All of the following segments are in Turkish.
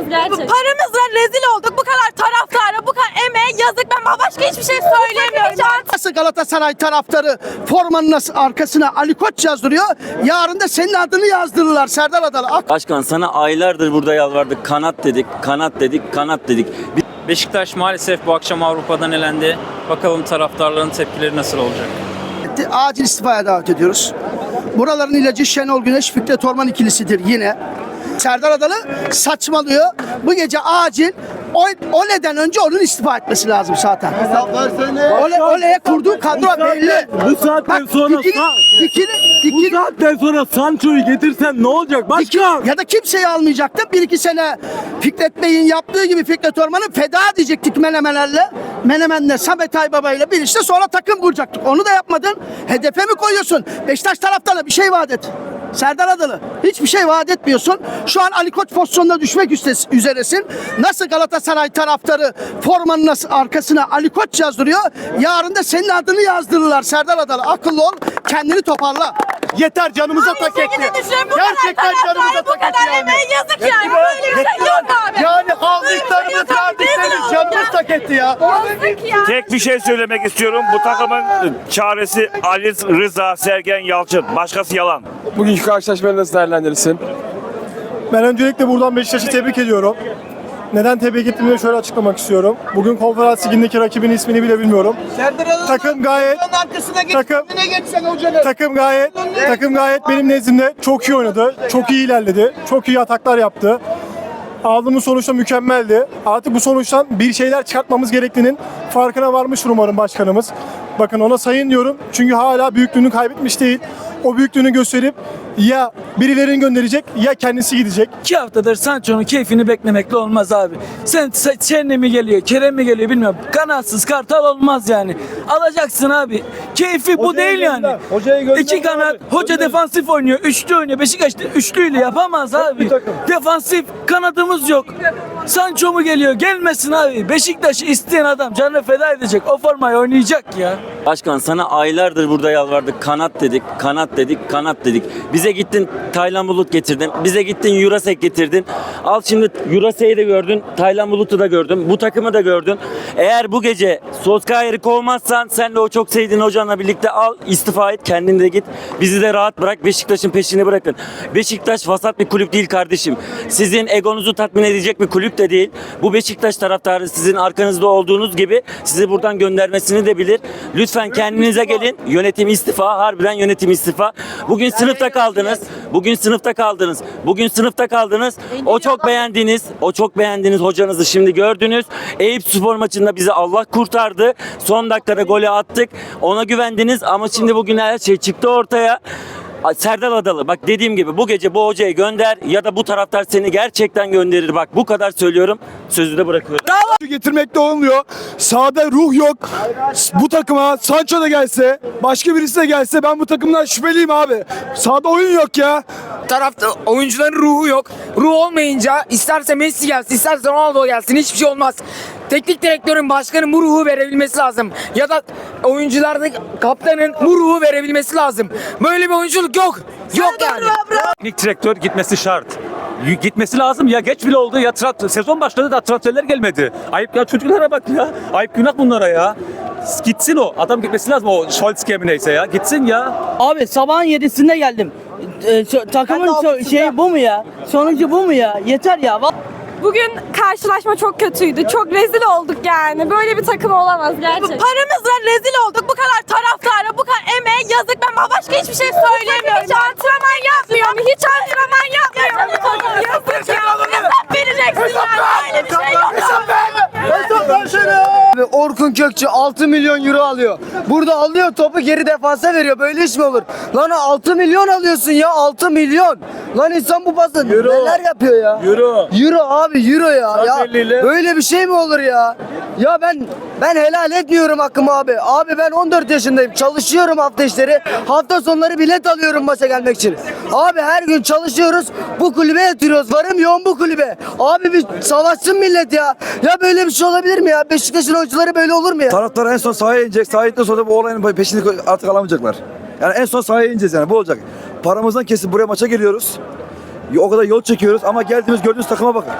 Gerçekten. Paramızla rezil olduk. Bu kadar taraftara, bu kadar emeğe yazık. Ben başka hiçbir şey söyleyemiyorum. Nasıl Galatasaray taraftarı formanın nasıl arkasına Ali Koç yazdırıyor. Yarın da senin adını yazdırırlar Serdar Adalı. Ak- Başkan sana aylardır burada yalvardık. Kanat dedik, kanat dedik, kanat dedik. Bir Beşiktaş maalesef bu akşam Avrupa'dan elendi. Bakalım taraftarların tepkileri nasıl olacak? Acil istifaya davet ediyoruz. Buraların ilacı Şenol Güneş, Fikret Orman ikilisidir yine. Serdar Adalı saçmalıyor. Bu gece acil o, o neden önce onun istifa etmesi lazım zaten. Ole, Ole'ye kurduğu kadro belli. Bu saatten Bak, sonra fikri, sa- fikri, bu fikri, saatten sonra Sancho'yu getirsen ne olacak başkan? ya da kimseyi almayacaktı. Bir iki sene Fikret Bey'in yaptığı gibi Fikret Orman'ı feda edecektik Menemenlerle. Menemen'le Samet Aybaba ile bir işte sonra takım kuracaktık. Onu da yapmadın. Hedefe mi koyuyorsun? Beşiktaş taraftarına bir şey vaat et. Serdar Adalı hiçbir şey vaat etmiyorsun. Şu an Ali Koç pozisyonuna düşmek üzeresin. Nasıl Galatasaray taraftarı formanın arkasına Ali Koç yazdırıyor. Yarın da senin adını yazdırırlar Serdar Adalı. Akıllı ol kendini toparla. Yeter canımıza tak etti. Gerçekten canımıza bu tak etti kadar yani. emeğe yazık yani. Böyle bir şey yok abi. Yani aldıklarımız verdiklerimiz canımız tak etti ya. Yazık ya. Tek bir şey söylemek istiyorum. Bu takımın çaresi Ali Rıza Sergen Yalçın. Başkası yalan. Bugünkü karşılaşmayı nasıl değerlendirirsin? Ben öncelikle buradan Beşiktaş'ı tebrik ediyorum. Neden tebrik ettiğimi şöyle açıklamak istiyorum. Bugün konferans ligindeki rakibin ismini bile bilmiyorum. Takım gayet takım takım gayet takım gayet benim nezdimde çok iyi oynadı. Çok iyi ilerledi. Çok iyi ataklar yaptı. Aldığımız sonuçta mükemmeldi. Artık bu sonuçtan bir şeyler çıkartmamız gerektiğinin farkına varmıştır umarım başkanımız. Bakın ona sayın diyorum. Çünkü hala büyüklüğünü kaybetmiş değil. O büyüklüğünü gösterip ya birilerini gönderecek ya kendisi gidecek. İki haftadır Sancho'nun keyfini beklemekle olmaz abi. Sen se- Çerni mi geliyor, Kerem mi geliyor bilmiyorum. Kanatsız kartal olmaz yani. Alacaksın abi. Keyfi bu değil yani. İki kanat, hoca defansif oynuyor, üçlü oynuyor. Beşiktaş de üçlüyle yapamaz abi. Defansif kanadımız yok. Sancho mu geliyor? Gelmesin abi. Beşiktaş'ı isteyen adam canını feda edecek. O formayı oynayacak ya. Başkan sana aylardır burada yalvardık. Kanat dedik, kanat dedik, kanat dedik. Bize gittin Taylan Bulut getirdin. Bize gittin Jurasek getirdin. Al şimdi Jurasek'i de gördün. Taylan Bulut'u da gördün. Bu takımı da gördün. Eğer bu gece Solskjaer'i kovmazsan sen de o çok sevdiğin hocanla birlikte al istifa et. Kendin de git. Bizi de rahat bırak. Beşiktaş'ın peşini bırakın. Beşiktaş vasat bir kulüp değil kardeşim. Sizin egonuzu tatmin edecek bir kulüp de değil. Bu Beşiktaş taraftarı sizin arkanızda olduğunuz gibi sizi buradan göndermesini de bilir. Lütfen kendinize gelin. Yönetim istifa. Harbiden yönetim istifa. Bugün sınıfta kaldınız. Bugün sınıfta kaldınız. Bugün sınıfta kaldınız. O çok beğendiğiniz, o çok beğendiğiniz hocanızı şimdi gördünüz. Eyüp Spor maçında bizi Allah kurtardı. Son dakikada golü attık. Ona güvendiniz ama şimdi bugün her şey çıktı ortaya. Serdar Adalı bak dediğim gibi bu gece bu hocayı gönder ya da bu taraftar seni gerçekten gönderir. Bak bu kadar söylüyorum. Sözü de bırakıyorum. getirmek de olmuyor. Sahada ruh yok. Bu takıma Sancho da gelse, başka birisi de gelse ben bu takımdan şüpheliyim abi. Sahada oyun yok ya. tarafta oyuncuların ruhu yok. Ruh olmayınca isterse Messi gelsin, isterse Ronaldo gelsin hiçbir şey olmaz. Teknik direktörün, başkanın bu ruhu verebilmesi lazım. Ya da oyuncuların, kaptanın bu ruhu verebilmesi lazım. Böyle bir oyunculuk yok. Yok yani. Teknik direktör gitmesi şart. Y- Gitmesi lazım ya geç bile oldu ya tra- sezon başladı da transferler gelmedi. Ayıp ya çocuklara bak ya. Ayıp günah bunlara ya. Gitsin o. Adam gitmesi lazım o Scholz mi neyse ya. Gitsin ya. Abi sabahın yedisinde geldim. Ee, so- takımın so- şeyi bu mu ya? Sonucu bu mu ya? Yeter ya. Bugün karşılaşma çok kötüydü. Çok rezil olduk yani. Böyle bir takım olamaz gerçekten. Paramızla rezil olduk. Bu kadar taraftara, bu kadar emeğe yazık. Ben başka hiçbir şey söyleyemiyorum. Hiç antrenman yapmıyorum. Hiç antrenman yapmıyorum. Yazık ya. Hesap vereceksin yani. Öyle bir şey yok. Orkun Kökçü 6 milyon euro alıyor. Burada alıyor topu geri defansa veriyor. Böyle iş mi olur? Lan 6 milyon alıyorsun ya 6 milyon. Lan insan bu pası neler yapıyor ya? Euro. Euro abi euro ya. ya böyle bir şey mi olur ya? Ya ben ben helal etmiyorum hakkımı abi. Abi ben 14 yaşındayım. Çalışıyorum hafta işleri. Hafta sonları bilet alıyorum maça gelmek için. Abi her gün çalışıyoruz. Bu kulübe yatırıyoruz. Varım yoğun bu kulübe. Abi bir savaşsın millet ya. Ya böyle bir şey olabilir mi ya? Beşiktaş'ın oyuncuları böyle olur mu ya? Taraftar en son sahaya inecek. Sahaya indikten sonra bu olayın peşini artık alamayacaklar. Yani en son sahaya ineceğiz yani bu olacak. Paramızdan kesip buraya maça geliyoruz. O kadar yol çekiyoruz ama geldiğimiz gördüğünüz takıma bakın.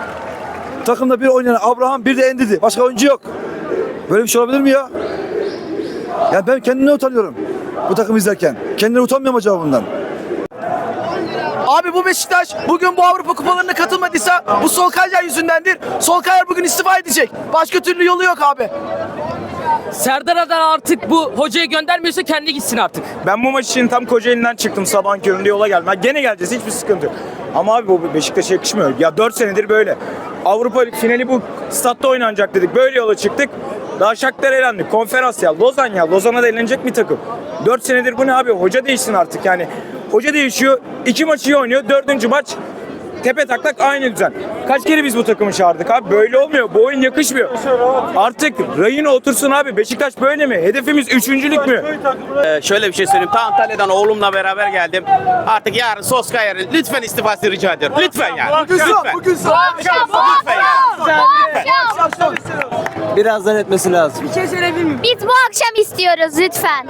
Takımda bir oynayan Abraham bir de Endidi. Başka oyuncu yok. Böyle bir şey olabilir mi ya? Ya ben kendimden utanıyorum. Bu takımı izlerken. Kendine utanmıyor mu acaba bundan? Abi bu Beşiktaş bugün bu Avrupa kupalarına katılmadıysa bu Solkayar yüzündendir. Solkayar bugün istifa edecek. Başka türlü yolu yok abi. Serdar Adalı artık bu hocayı göndermiyorsa kendi gitsin artık. Ben bu maç için tam Kocaeli'nden çıktım sabahın köründe yola geldim. Gene geleceğiz hiçbir sıkıntı yok. Ama abi bu Beşiktaş'a yakışmıyor. Ya 4 senedir böyle. Avrupa Lig finali bu statta oynanacak dedik. Böyle yola çıktık. Daha Shakhtar elendik. Konferans ya. Lozan ya. Lozan'a da elenecek bir takım. 4 senedir bu ne abi? Hoca değişsin artık yani. Hoca değişiyor. iki maçı iyi oynuyor. Dördüncü maç tepe taklak aynı düzen. Kaç kere biz bu takımı çağırdık abi? Böyle olmuyor. Bu oyun yakışmıyor. Artık rayına otursun abi. Beşiktaş böyle mi? Hedefimiz üçüncülük mü? Ee, şöyle bir şey söyleyeyim. Ta Antalya'dan oğlumla beraber geldim. Artık yarın Soskayer'in lütfen istifasını rica ediyorum. Lütfen yani. Lütfen. Lütfen yani. Birazdan etmesi lazım. Biz bu akşam istiyoruz lütfen.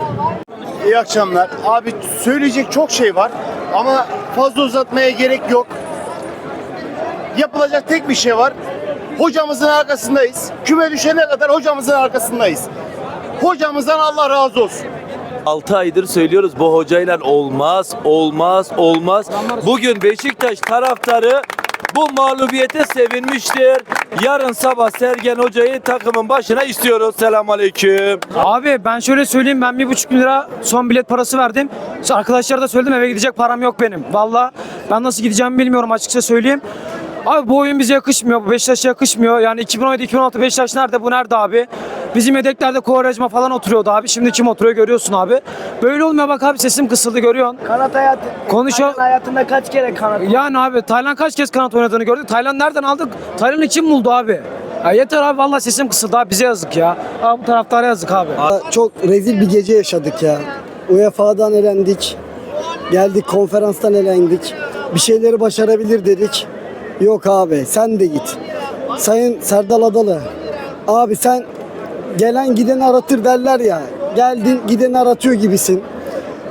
İyi akşamlar. Abi söyleyecek çok şey var ama fazla uzatmaya gerek yok. Yapılacak tek bir şey var. Hocamızın arkasındayız. Küme düşene kadar hocamızın arkasındayız. Hocamızdan Allah razı olsun. 6 aydır söylüyoruz bu hocayla olmaz, olmaz, olmaz. Bugün Beşiktaş taraftarı bu mağlubiyete sevinmiştir. Yarın sabah Sergen Hoca'yı takımın başına istiyoruz. Selamünaleyküm. Abi ben şöyle söyleyeyim ben bir buçuk bin lira son bilet parası verdim. Arkadaşlara da söyledim eve gidecek param yok benim. Valla ben nasıl gideceğimi bilmiyorum açıkça söyleyeyim. Abi bu oyun bize yakışmıyor. Bu Beşiktaş'a yakışmıyor. Yani 2017-2016 Beşiktaş nerede bu nerede abi? Bizim yedeklerde Kovarejma falan oturuyordu abi. Şimdi kim oturuyor görüyorsun abi. Böyle olmuyor bak abi sesim kısıldı görüyorsun. Kanat hayatı. Konuşuyor. hayatında kaç kere kanat? Yani abi Tayland kaç kez kanat oynadığını gördük. Tayland nereden aldık? Tayland'ı kim buldu abi? Ya yeter abi vallahi sesim kısıldı abi bize yazık ya. Abi bu taraftara yazık abi. Çok rezil bir gece yaşadık ya. UEFA'dan elendik. Geldik konferanstan elendik. Bir şeyleri başarabilir dedik. Yok abi sen de git. Sayın Serdal Adalı. Abi sen gelen gideni aratır derler ya. Geldin gideni aratıyor gibisin.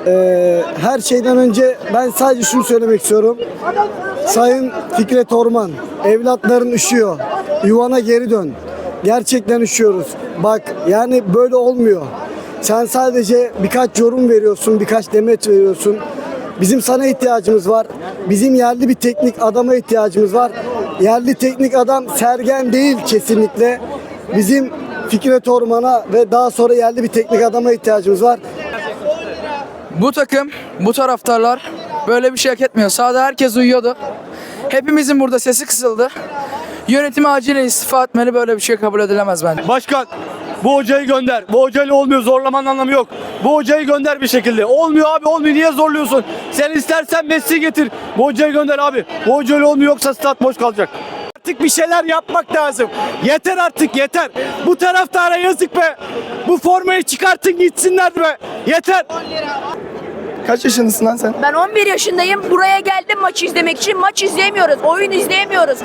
Ee, her şeyden önce ben sadece şunu söylemek istiyorum. Sayın Fikret Orman, evlatların üşüyor. Yuvana geri dön. Gerçekten üşüyoruz. Bak yani böyle olmuyor. Sen sadece birkaç yorum veriyorsun, birkaç demet veriyorsun. Bizim sana ihtiyacımız var. Bizim yerli bir teknik adama ihtiyacımız var. Yerli teknik adam Sergen değil kesinlikle. Bizim Fikret Orman'a ve daha sonra yerli bir teknik adama ihtiyacımız var. Bu takım, bu taraftarlar böyle bir şey hak etmiyor. Sahada herkes uyuyordu. Hepimizin burada sesi kısıldı. Yönetimi acilen istifa etmeli böyle bir şey kabul edilemez bence. Başkan bu hocayı gönder. Bu hocayla olmuyor. Zorlamanın anlamı yok. Bu hocayı gönder bir şekilde. Olmuyor abi olmuyor. Niye zorluyorsun? Sen istersen Messi getir. Bu hocayı gönder abi. Bu hocayla olmuyor yoksa stat boş kalacak. Artık bir şeyler yapmak lazım. Yeter artık yeter. Bu taraftara yazık be. Bu formayı çıkartın gitsinler be. Yeter. Kaç yaşındasın lan sen? Ben 11 yaşındayım. Buraya geldim maçı izlemek için. Maç izleyemiyoruz. Oyun izleyemiyoruz.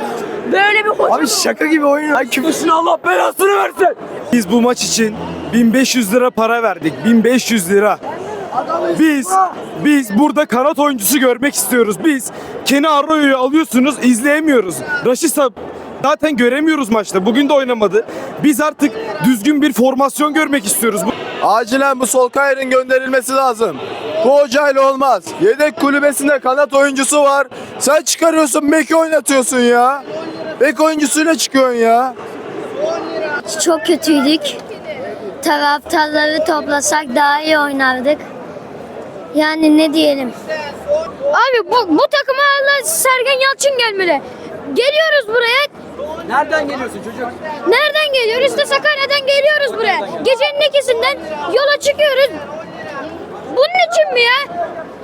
Böyle bir hoca Abi şaka gibi oyun. Ay küfürsün Allah belasını versin. Biz bu maç için 1500 lira para verdik. 1500 lira. Biz biz burada kanat oyuncusu görmek istiyoruz. Biz Kenny Arroyo'yu alıyorsunuz izleyemiyoruz. Raşisa zaten göremiyoruz maçta. Bugün de oynamadı. Biz artık düzgün bir formasyon görmek istiyoruz. Acilen bu Solkayır'ın gönderilmesi lazım. Bu hocayla olmaz. Yedek kulübesinde kanat oyuncusu var. Sen çıkarıyorsun bek oynatıyorsun ya. Bek oyuncusuyla çıkıyorsun ya. Çok kötüydük. Taraftarları toplasak daha iyi oynardık. Yani ne diyelim? Abi bu, bu takıma Allah Sergen Yalçın gelmeli. Geliyoruz buraya. Nereden geliyorsun çocuk? Nereden geliyoruz? İşte Sakarya'dan geliyoruz buraya. Gecenin ikisinden yola çıkıyoruz. Bunun için mi ya?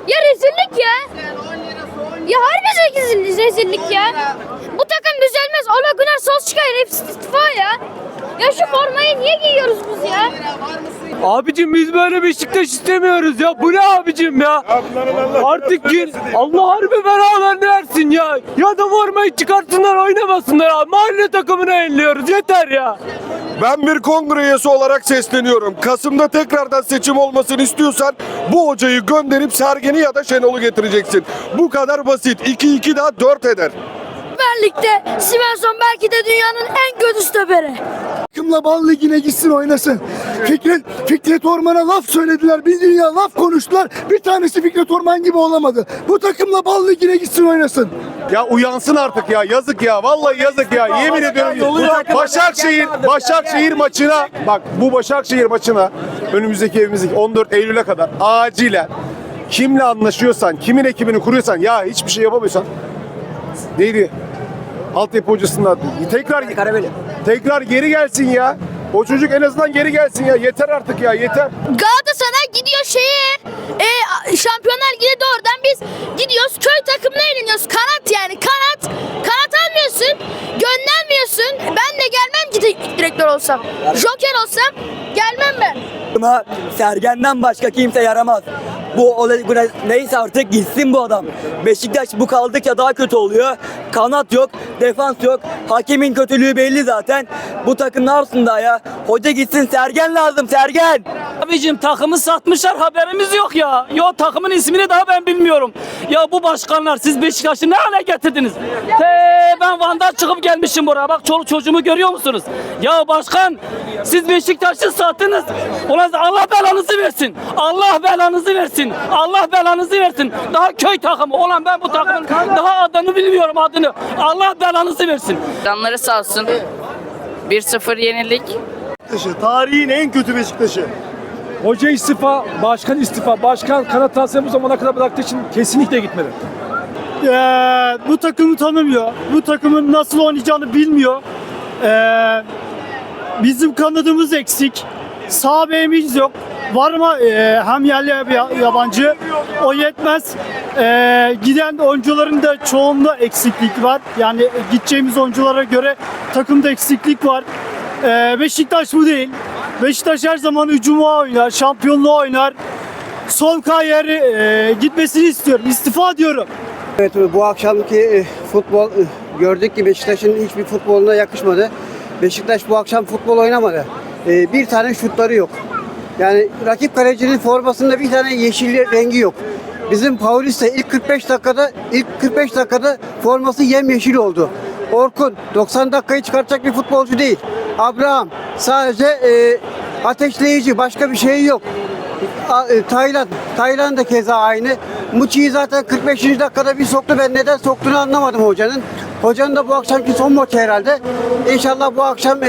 Ya rezillik ya. Ya harbi rezillik, rezillik ya. Bu takım düzelmez. Ola Gunnar Solskjaer hepsi istifa ya. Ya şu formayı niye giyiyoruz biz ya? Abicim biz böyle Beşiktaş istemiyoruz ya. Bu ne abicim ya? Artık gir. Allah harbi beraber versin ya. Ya da formayı çıkartsınlar oynamasınlar ya. Mahalle takımını elliyoruz yeter ya. Ben bir kongre üyesi olarak sesleniyorum. Kasım'da tekrardan seçim olmasını istiyorsan bu hocayı gönderip Sergen'i ya da Şenol'u getireceksin. Bu kadar basit. 2-2 daha 4 eder. Süper Lig'de Svensson belki de dünyanın en kötü stoperi. Takımla bal ligine gitsin oynasın. Fikret, Fikret Orman'a laf söylediler. Bir dünya laf konuştular. Bir tanesi Fikret Orman gibi olamadı. Bu takımla bal ligine gitsin oynasın. Ya uyansın artık ya. Yazık ya. Vallahi yazık ya. Yemin ediyorum. Başakşehir, Başakşehir maçına bak bu Başakşehir maçına önümüzdeki evimizdeki 14 Eylül'e kadar acilen kimle anlaşıyorsan, kimin ekibini kuruyorsan ya hiçbir şey yapamıyorsan neydi? Altyapı hocasının adı. Tekrar tekrar geri gelsin ya. O çocuk en azından geri gelsin ya. Yeter artık ya. Yeter. Galatasaray gidiyor şeye e, Şampiyonlar Ligi'ne de oradan biz gidiyoruz köy takımına eğleniyoruz. Kanat yani kanat. Kanat almıyorsun. Göndermiyorsun. Ben de gelmem ki direktör olsam. Joker olsam gelmem ben. Ama Sergen'den başka kimse yaramaz. Bu olay neyse artık gitsin bu adam. Beşiktaş bu kaldıkça daha kötü oluyor. Kanat yok, defans yok. Hakemin kötülüğü belli zaten. Bu takım ne yapsın daha ya? Hoca gitsin Sergen lazım Sergen. Abicim takımı satmışlar haberimiz yok ya. Yo takımın ismini daha ben bilmiyorum. Ya bu başkanlar siz Beşiktaş'ı ne hale getirdiniz? Te ben Van'dan çıkıp gelmişim buraya. Bak çoluk çocuğumu görüyor musunuz? Ya başkan siz Beşiktaş'ı sattınız. Ulan Allah belanızı versin. Allah belanızı versin. Allah belanızı versin. Daha köy takımı. Ulan ben bu takımın daha adını bilmiyorum adını. Allah belanızı versin. Canları sağ olsun. 1-0 yenilik. Tarihin en kötü Beşiktaş'ı. Hoca istifa, başkan istifa. Başkan kanat bu zamana kadar bıraktığı için kesinlikle gitmedi. Ee, bu takımı tanımıyor. Bu takımın nasıl oynayacağını bilmiyor. Ee, bizim kanadımız eksik. Sağ beyimiz yok. Var mı ee, hem yerli hem yabancı. O yetmez. Ee, giden oyuncuların da çoğunda eksiklik var. Yani gideceğimiz oyunculara göre takımda eksiklik var. Ee, Beşiktaş bu değil. Beşiktaş her zaman hücuma oynar, şampiyonluğu oynar. Sol kayeri ee, gitmesini istiyorum. İstifa diyorum. Evet bu akşamki e, futbol e, gördük ki Beşiktaş'ın hiçbir futboluna yakışmadı. Beşiktaş bu akşam futbol oynamadı. E, Bir tane şutları yok. Yani rakip kalecinin formasında bir tane yeşil rengi yok. Bizim Paulista ilk 45 dakikada ilk 45 dakikada forması yemyeşil oldu. Orkun 90 dakikayı çıkartacak bir futbolcu değil. Abraham sadece e, ateşleyici başka bir şey yok. A- e, Tayland. Tayland da keza aynı. Muçi'yi zaten 45. dakikada bir soktu. Ben neden soktuğunu anlamadım hocanın. Hocanın da bu akşamki son maçı herhalde. İnşallah bu akşam e,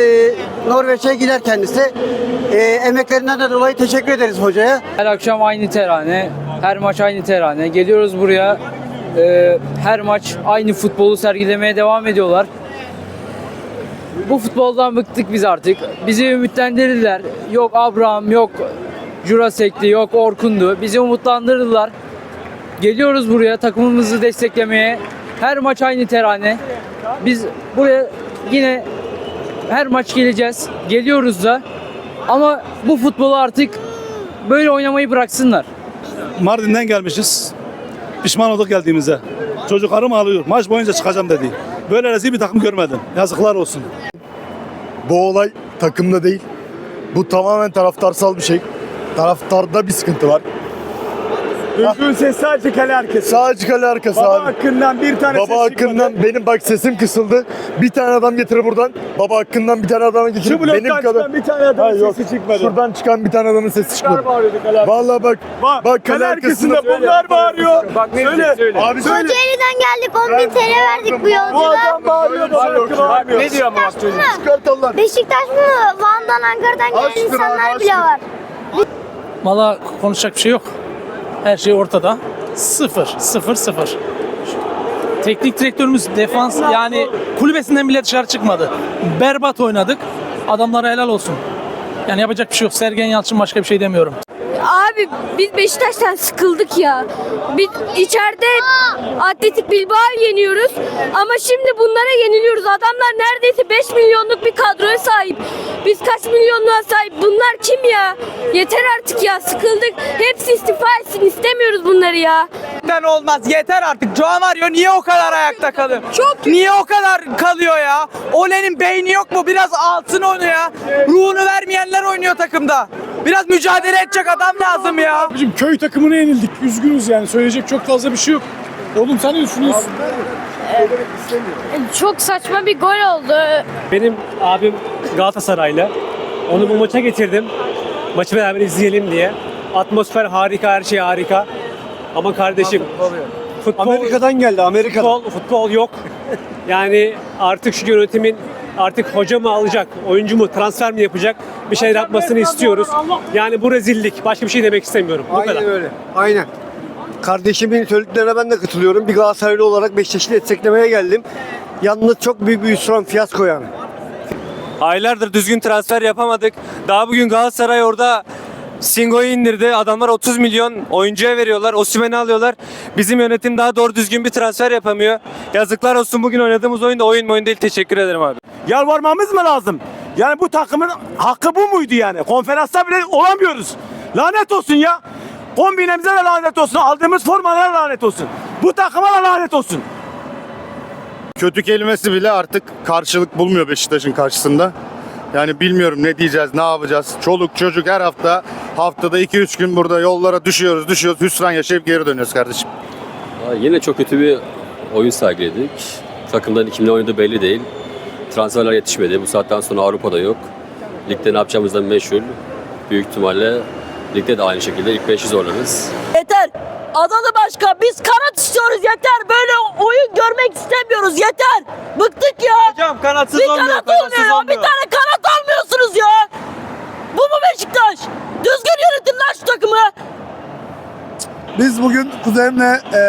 Norveç'e gider kendisi. E, emeklerinden de dolayı teşekkür ederiz hocaya. Her akşam aynı terane, her maç aynı terane. Geliyoruz buraya, e, her maç aynı futbolu sergilemeye devam ediyorlar. Bu futboldan bıktık biz artık. Bizi ümitlendirdiler. Yok Abraham, yok Jurasek'ti, yok Orkun'du. Bizi umutlandırdılar. Geliyoruz buraya takımımızı desteklemeye. Her maç aynı terane. Biz buraya yine her maç geleceğiz. Geliyoruz da. Ama bu futbolu artık böyle oynamayı bıraksınlar. Mardin'den gelmişiz. Pişman olduk geldiğimize. Çocuklarım ağlıyor. Maç boyunca çıkacağım dedi. Böyle rezil bir takım görmedim. Yazıklar olsun. Bu olay takımda değil. Bu tamamen taraftarsal bir şey. Taraftarda bir sıkıntı var. Düzgün ses sadece kale arkası. Sadece kale arkası Baba abi. hakkından bir tane Baba ses çıkmadı. hakkından benim bak sesim kısıldı. Bir tane adam getir buradan. Baba hakkından bir tane adam getir. Şu bloktan benim çıkan bir tane adamın Hayır, yok. sesi çıkmadı. Şuradan çıkan bir tane adamın sesi çıkmadı. bağırıyordu kale arkası. Vallahi bak. Bak, bak kale kale arkasında arkasında bunlar bağırıyor. Bak ne söyle. söyle. Abi söyle. Kocaeli'den geldik 10 bin TL verdik bu Bu yolculuğa. adam bağırıyor. Bağırmıyor. Ne diyor ama bak çocuk? Çıkart Allah. Beşiktaş mı? Van'dan Ankara'dan gelen insanlar bile var. Valla konuşacak bir şey yok. Her şey ortada. Sıfır, sıfır, sıfır. Teknik direktörümüz defans yani kulübesinden bile dışarı çıkmadı. Berbat oynadık. Adamlara helal olsun. Yani yapacak bir şey yok. Sergen Yalçın başka bir şey demiyorum. Abi biz Beşiktaş'tan sıkıldık ya. Biz içeride Atletik Bilbao yeniyoruz ama şimdi bunlara yeniliyoruz. Adamlar neredeyse 5 milyonluk bir kadroya sahip. Biz kaç milyonluğa sahip? Bunlar kim ya? Yeter artık ya sıkıldık. Hepsi istifa etsin istemiyoruz bunları ya. olmaz. Yeter artık. Joao Mario niye o kadar ayakta kalıyor? Çok Niye o kadar kalıyor ya? Ole'nin beyni yok mu? Biraz altın oynuyor ya. Ruhunu vermeyenler oynuyor takımda. Biraz mücadele edecek adam lazım ya. Bizim köy takımına yenildik. Üzgünüz yani. Söyleyecek çok fazla bir şey yok. Oğlum sen ne düşünüyorsun? Çok saçma bir gol oldu. Benim abim Galatasaraylı. Onu bu maça getirdim. Maçı beraber izleyelim diye. Atmosfer harika, her şey harika. Ama kardeşim futbol, Amerika'dan geldi Amerika'dan. futbol, futbol yok. Yani artık şu yönetimin artık hoca mı alacak, oyuncu mu, transfer mi yapacak bir şeyler yapmasını istiyoruz. Yani bu rezillik. Başka bir şey demek istemiyorum. Bu kadar. Aynen öyle. Aynen. Kardeşimin söylediklerine ben de katılıyorum. Bir Galatasaraylı olarak Beşiktaş'ı desteklemeye geldim. Yalnız çok büyük bir hüsran fiyasko yani. Aylardır düzgün transfer yapamadık. Daha bugün Galatasaray orada Singo'yu indirdi. Adamlar 30 milyon oyuncuya veriyorlar. Osimhen'i alıyorlar. Bizim yönetim daha doğru düzgün bir transfer yapamıyor. Yazıklar olsun bugün oynadığımız oyun da oyun mu oyun değil. Teşekkür ederim abi. Yalvarmamız mı lazım? Yani bu takımın hakkı bu muydu yani? Konferansta bile olamıyoruz. Lanet olsun ya. Kombinemize de lanet olsun. Aldığımız formalara lanet olsun. Bu takıma da lanet olsun. Kötü kelimesi bile artık karşılık bulmuyor Beşiktaş'ın karşısında. Yani bilmiyorum ne diyeceğiz, ne yapacağız. Çoluk çocuk her hafta haftada 2-3 gün burada yollara düşüyoruz, düşüyoruz, hüsran yaşayıp geri dönüyoruz kardeşim. Yine çok kötü bir oyun sergiledik. Takımların kimle oynadığı belli değil. Transferler yetişmedi. Bu saatten sonra Avrupa'da yok. Ligde ne yapacağımızdan meşhur. Büyük ihtimalle ligde de aynı şekilde ilk 5'i zorlarız. Yeter. Adalı başka biz kanat istiyoruz yeter. Böyle oyun görmek istemiyoruz yeter. Bıktık ya. Hocam kanatsız bir kanat olmuyor ya. Bir tane kanat almıyorsunuz ya. Bu mu Beşiktaş? Lan şu takımı. Biz bugün kuzenimle e,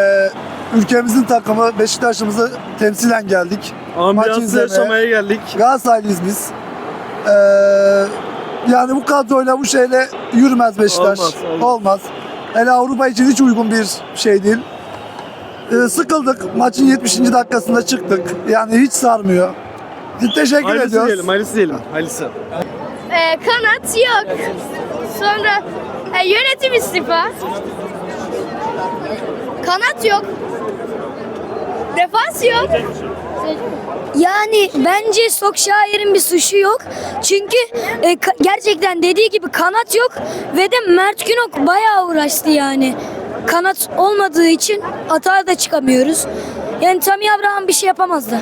ülkemizin takımı Beşiktaş'ımızı temsilen geldik. Maçı izlemeye. geldik. Galatasaraylıyız biz. E, yani bu kadroyla bu şeyle yürümez Beşiktaş. Olmaz, olmaz. Olmaz. Hele Avrupa için hiç uygun bir şey değil. E, sıkıldık. Maçın 70. dakikasında çıktık. Yani hiç sarmıyor. Teşekkür ediyoruz. hayırlısı diyelim. Hayırlısı. Ee, kanat yok. Sonra e, yönetim istifa. Kanat yok. Defans yok. Yani bence Sokşair'in bir suçu yok. Çünkü e, gerçekten dediği gibi kanat yok ve de Mert Günok bayağı uğraştı yani. Kanat olmadığı için atağa da çıkamıyoruz. Yani Tammy Abraham bir şey yapamazdı.